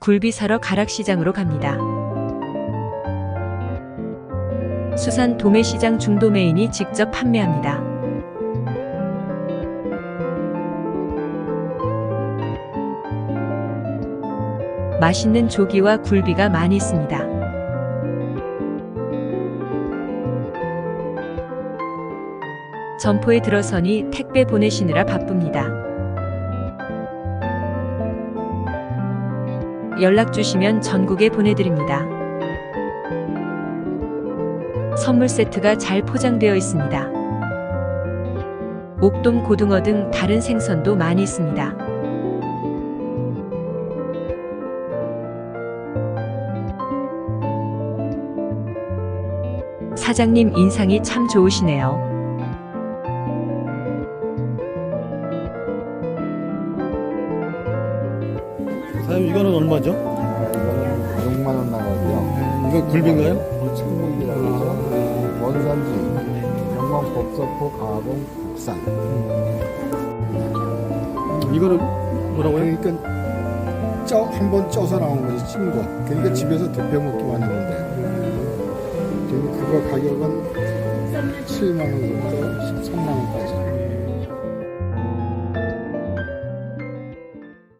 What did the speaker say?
굴비 사러 가락시장으로 갑니다. 수산 도매시장 중도매인이 직접 판매합니다. 맛있는 조기와 굴비가 많이 있습니다. 점포에 들어서니 택배 보내시느라 바쁩니다. 연락 주시면 전국에 보내드립니다. 선물 세트가 잘 포장되어 있습니다. 옥돔 고등어 등 다른 생선도 많이 있습니다. 사장님 인상이 참 좋으시네요. 사장님 이거는 얼마죠? 이거는 6만 원 나가고요. 이거 굴비인가요? 천국이라고 하죠. 원산지 영광 법서포 가공 국산. 이거는 뭐라고요? 그러니까 쪄 한 번 쪄서 나온 거지 찐 거. 그러니까 집에서 데펴 먹기만 했는데. 그리고 그거 가격은 7만 원부터 13만 원까지.